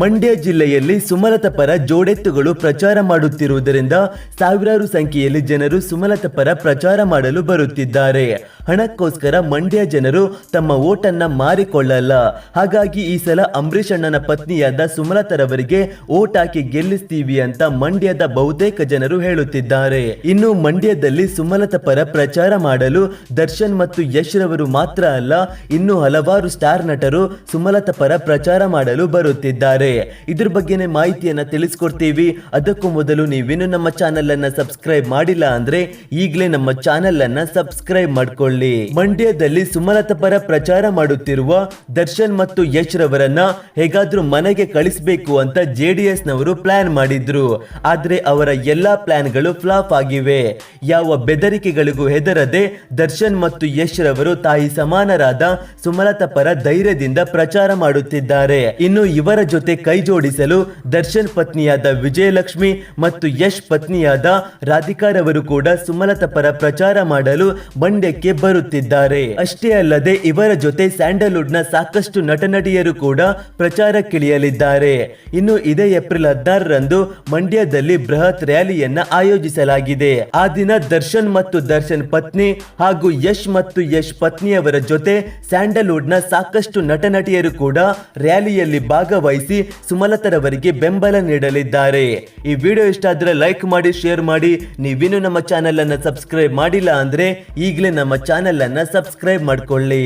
ಮಂಡ್ಯ ಜಿಲ್ಲೆಯಲ್ಲಿ ಸುಮಲತ ಪರ ಜೋಡೆತ್ತುಗಳು ಪ್ರಚಾರ ಮಾಡುತ್ತಿರುವುದರಿಂದ ಸಾವಿರಾರು ಸಂಖ್ಯೆಯಲ್ಲಿ ಜನರು ಸುಮಲತ ಪರ ಪ್ರಚಾರ ಮಾಡಲು ಬರುತ್ತಿದ್ದಾರೆ. ಹಣಕ್ಕೋಸ್ಕರ ಮಂಡ್ಯ ಜನರು ತಮ್ಮ ಓಟನ್ನ ಮಾರಿಕೊಳ್ಳಲ್ಲ. ಹಾಗಾಗಿ ಈ ಸಲ ಅಂಬರೀಷ್ ಅಣ್ಣನ ಪತ್ನಿಯಾದ ಸುಮಲತರವರಿಗೆ ಓಟ್ ಹಾಕಿ ಗೆಲ್ಲಿಸ್ತೀವಿ ಅಂತ ಮಂಡ್ಯದ ಬಹುತೇಕ ಜನರು ಹೇಳುತ್ತಿದ್ದಾರೆ. ಇನ್ನು ಮಂಡ್ಯದಲ್ಲಿ ಸುಮಲತಾ ಪರ ಪ್ರಚಾರ ಮಾಡಲು ದರ್ಶನ್ ಮತ್ತು ಯಶ್ ರವರು ಮಾತ್ರ ಅಲ್ಲ, ಇನ್ನು ಹಲವಾರು ಸ್ಟಾರ್ ನಟರು ಸುಮಲತಾ ಪರ ಪ್ರಚಾರ ಮಾಡಲು ಬರುತ್ತಿದ್ದಾರೆ. ಇದ್ರ ಬಗ್ಗೆನೇ ಮಾಹಿತಿಯನ್ನ ತಿಳಿಸ್ಕೊಡ್ತೀವಿ. ಅದಕ್ಕೂ ಮೊದಲು ನೀವಿನ್ನು ನಮ್ಮ ಚಾನೆಲ್ ಅನ್ನ ಸಬ್ಸ್ಕ್ರೈಬ್ ಮಾಡಿಲ್ಲ ಅಂದ್ರೆ ಈಗಲೇ ನಮ್ಮ ಚಾನೆಲ್ ಅನ್ನ ಸಬ್ಸ್ಕ್ರೈಬ್ ಮಾಡ್ಕೊಳ್ಳಿ. ಮಂಡ್ಯದಲ್ಲಿ ಸುಮಲತಾ ಪರ ಪ್ರಚಾರ ಮಾಡುತ್ತಿರುವ ದರ್ಶನ್ ಮತ್ತು ಯಶ್ ರವರನ್ನ ಹೇಗಾದ್ರೂ ಮನೆಗೆ ಕಳಿಸಬೇಕು ಅಂತ ಜೆಡಿಎಸ್ ನವರು ಪ್ಲಾನ್ ಮಾಡಿದ್ರು. ಆದ್ರೆ ಅವರ ಎಲ್ಲಾ ಪ್ಲಾನ್ಗಳು ಫ್ಲಾಪ್ ಆಗಿವೆ. ಯಾವ ಬೆದರಿಕೆಗಳಿಗೂ ಹೆದರದೆ ದರ್ಶನ್ ಮತ್ತು ಯಶ್ ರವರು ತಾಯಿ ಸಮಾನರಾದ ಸುಮಲತಾ ಪರ ಧೈರ್ಯದಿಂದ ಪ್ರಚಾರ ಮಾಡುತ್ತಿದ್ದಾರೆ. ಇನ್ನು ಇವರ ಜೊತೆ ಕೈ ಜೋಡಿಸಲು ದರ್ಶನ್ ಪತ್ನಿಯಾದ ವಿಜಯಲಕ್ಷ್ಮಿ ಮತ್ತು ಯಶ್ ಪತ್ನಿಯಾದ ರಾಧಿಕಾರವರು ಕೂಡ ಸುಮಲತ ಪರ ಪ್ರಚಾರ ಮಾಡಲು ಮಂಡ್ಯಕ್ಕೆ ಬರುತ್ತಿದ್ದಾರೆ. ಅಷ್ಟೇ ಅಲ್ಲದೆ ಇವರ ಜೊತೆ ಸ್ಯಾಂಡಲ್ವುಡ್ನ ಸಾಕಷ್ಟು ನಟನಟಿಯರು ಕೂಡ ಪ್ರಚಾರಕ್ಕಿಳಿಯಲಿದ್ದಾರೆ. ಇನ್ನು ಇದೇ ಏಪ್ರಿಲ್ ಹದಿನಾರರಂದು ಮಂಡ್ಯದಲ್ಲಿ ಬೃಹತ್ ರ್ಯಾಲಿಯನ್ನ ಆಯೋಜಿಸಲಾಗಿದೆ. ಆ ದಿನ ದರ್ಶನ್ ಮತ್ತು ದರ್ಶನ್ ಪತ್ನಿ ಹಾಗೂ ಯಶ್ ಮತ್ತು ಯಶ್ ಪತ್ನಿಯವರ ಜೊತೆ ಸ್ಯಾಂಡಲ್ವುಡ್ನ ಸಾಕಷ್ಟು ನಟನಟಿಯರು ಕೂಡ ರ್ಯಾಲಿಯಲ್ಲಿ ಭಾಗವಹಿಸಿ ಸುಮಲತರವರಿಗೆ ಬೆಂಬಲ ನೀಡಲಿದ್ದಾರೆ. ಈ ವಿಡಿಯೋ ಇಷ್ಟ ಆದ್ರೆ ಲೈಕ್ ಮಾಡಿ, ಶೇರ್ ಮಾಡಿ. ನೀವಿನ್ನು ನಮ್ಮ ಚಾನೆಲ್ ಅನ್ನು ಸಬ್ಸ್ಕ್ರೈಬ್ ಮಾಡಿಲ್ಲ ಅಂದ್ರೆ ಈಗಲೇ ನಮ್ಮ ಚಾನೆಲ್ ಅನ್ನ ಸಬ್ಸ್ಕ್ರೈಬ್ ಮಾಡ್ಕೊಳ್ಳಿ.